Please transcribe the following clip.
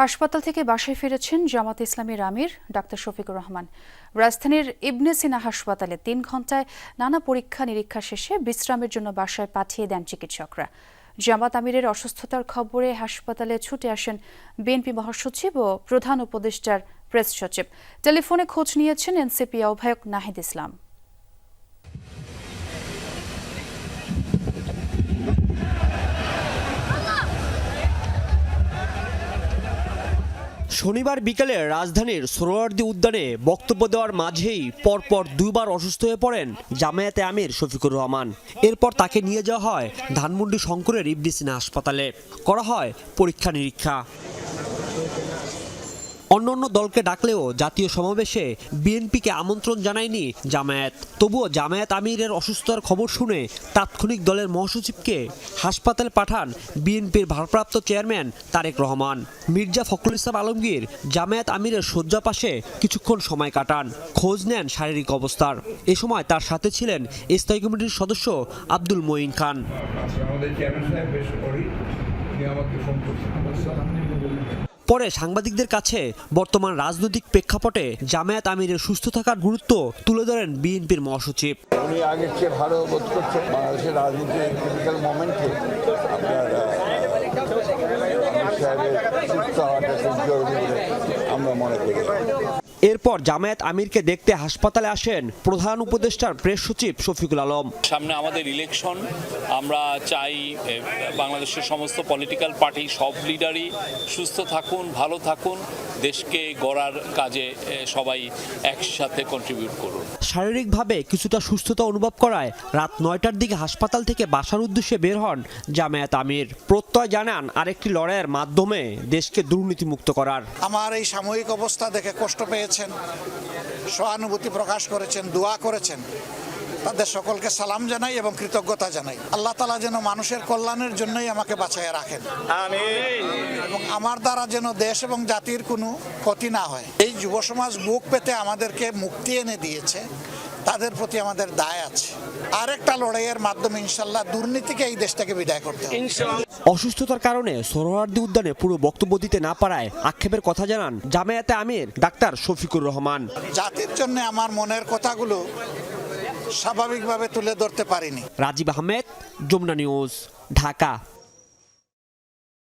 হাসপাতাল থেকে বাসায় ফিরেছেন জামাত ইসলামীর আমির ডাক্তার শফিকুর রহমান। রাজধানীর ইবনে সিনা হাসপাতালে তিন ঘন্টায় নানা পরীক্ষা নিরীক্ষা শেষে বিশ্রামের জন্য বাসায় পাঠিয়ে দেন চিকিৎসকরা। জামাত আমিরের অসুস্থতার খবরে হাসপাতালে ছুটে আসেন বিএনপি মহাসচিব ও প্রধান উপদেষ্টার প্রেস সচিব। টেলিফোনে খোঁজ নিয়েছেন এনসিপি আহ্বায়ক নাহিদ ইসলাম। শনিবার বিকেলে রাজধানীর সোহরাওয়ার্দী উদ্যানে বক্তব্য দেওয়ার মাঝেই পরপর দুইবার অসুস্থ হয়ে পড়েন জামায়াতে আমির শফিকুর রহমান। এরপর তাকে নিয়ে যাওয়া হয় ধানমন্ডি শঙ্করের ইবলিসিনা হাসপাতালে। করা হয় পরীক্ষা নিরীক্ষা অন্যান্য দলকে ডাকলেও জাতীয় সমাবেশে বিএনপিকে আমন্ত্রণ জানায়নি জামায়াত। তবুও জামায়াত আমিরের অসুস্থতার খবর শুনে তাৎক্ষণিক দলের মহাসচিবকে হাসপাতালে পাঠান বিএনপির ভারপ্রাপ্ত চেয়ারম্যান তারেক রহমান। মির্জা ফখরুল ইসলাম আলমগীর জামায়াত আমিরের শয্যা পাশে কিছুক্ষণ সময় কাটান। খোঁজ নেন শারীরিক অবস্থার। এ সময় তার সাথে ছিলেন স্থায়ী কমিটির সদস্য আব্দুল মঈন খান। আমাদের চেয়ারম্যান সাহেব, বেশ আমাকে ফোন পরে সাংবাদিকদের কাছে বর্তমান রাজনৈতিক প্রেক্ষাপটে জামায়াত আমিরের সুস্থ থাকার গুরুত্ব তুলে ধরেন বিএনপির মহাসচিব। উনি আগের চেয়ে ভালো বোধ করছেন? বাংলাদেশের রাজনীতির ক্রিটিক্যাল মোমেন্টে আমরা মনে করি। এরপর জামায়াত আমিরকে দেখতে হাসপাতালে আসেন প্রধান উপদেষ্টার প্রেস সচিব শফিকুল আলম। সামনে আমাদের ইলেকশন আমরা চাই বাংলাদেশের সমস্ত পলিটিক্যাল পার্টি সব লিডারই সুস্থ থাকুন ভালো থাকুন দেশকে গড়ার কাজে সবাই একসাথে কন্ট্রিবিউট করুন। শারীরিকভাবে কিছুটা সুস্থতা অনুভব করায় রাত নয়টার দিকে হাসপাতাল থেকে বাসার উদ্দেশ্যে বের হন জামায়াত আমির। প্রত্যয় জানান আরেকটি লড়াইয়ের মাধ্যমে দেশকে দুর্নীতিমুক্ত করার। আমার এই সাময়িক অবস্থা দেখে কষ্ট পেয়েছেন সহানুভূতি প্রকাশ করেছেন দোয়া করেছেন তাদের সকলকে সালাম জানাই এবং কৃতজ্ঞতা জানাই। আল্লাহ তালা যেন মানুষের কল্যাণের জন্যই আমাকে বাঁচাইয়া রাখেন। এবং আমার দ্বারা যেন দেশ এবং জাতির কোনো ক্ষতি না হয়। এই যুব সমাজ বুক পেতে আমাদেরকে মুক্তি এনে দিয়েছে। তাদের প্রতি আমাদের দায় আছে। আরেকটা লড়াইয়ের মাধ্যমে ইনশাল্লাহ দুর্নীতিকে এই দেশটাকে বিদায় করতে হবে। অসুস্থতার কারণে সোহরাওয়ার্দী উদ্যানে পুরো বক্তব্য দিতে না পারায় আক্ষেপের কথা জানান জামায়াতে আমির ডাক্তার শফিকুর রহমান। জাতির জন্য আমার মনের কথাগুলো স্বাভাবিকভাবে তুলে ধরতে পারিনি। রাজীব আহমেদ যমুনা নিউজ ঢাকা।